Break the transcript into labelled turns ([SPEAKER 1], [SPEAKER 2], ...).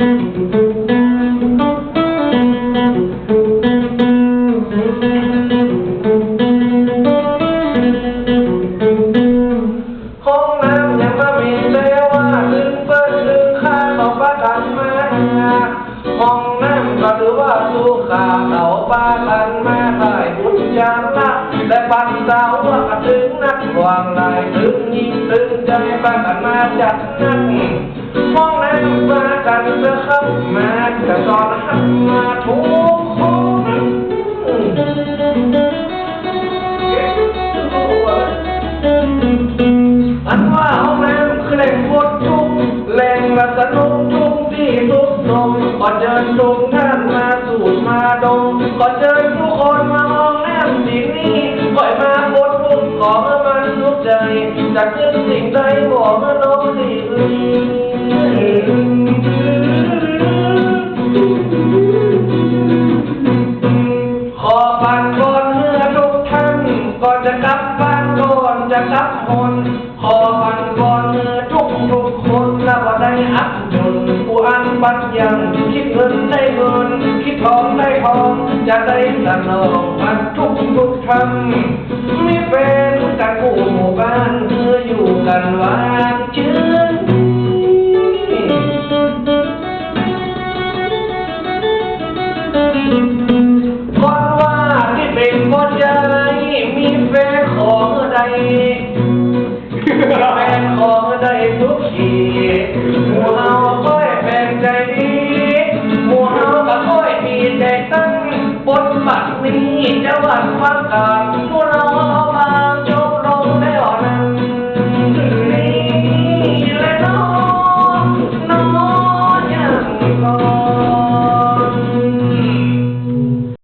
[SPEAKER 1] ห้องน้ำยังมามีแต่ว่าดึงเปิ้นดึงข้าขาประกันมาห้องน้ำก็ถือว่าสู้ขาเขาประกันมาได้บุญจาระและปันสาวว่ากระถึงนักวางลายถึงยิงถึงใจประกันมาจัดนัก ห้องน้ำมากันเพื่อเข้ามากระสอนหันมาทุกคนอันว่าห้องน้ำคือแหล่งปวดทุกแหล่งละสนุกทุกที่ทุกนมก่อนเดินตรงท่านมาสูดมาดมก่อนเดินทุกคนมาห้องแน้ำที่นี่ก่อยมาปวดทุกข์ขอให้มันทุกใจจากนึกสิ่งใดบอกเมื่อน้องดีอื่ข นขอปันก่อนเมื่อทุกทุกคนแล้วก็ได้อักจนผู้อันบัดยังคิดเงินได้เงินคิดทองได้ทองจะได้สนองมันทุกทุกทำมีแฟนกันผู้หมู่บ้านเพื่ออยู่กันหวานชื่นคนว่าที่เป็นคนใจมีแฟนของใด ดีหมู่เฮาค่อยแฟนใจดีหมู่เฮาก็ค่อยมีใจตั้งบนบักนี้จะวัดว่ากางหมู่เฮา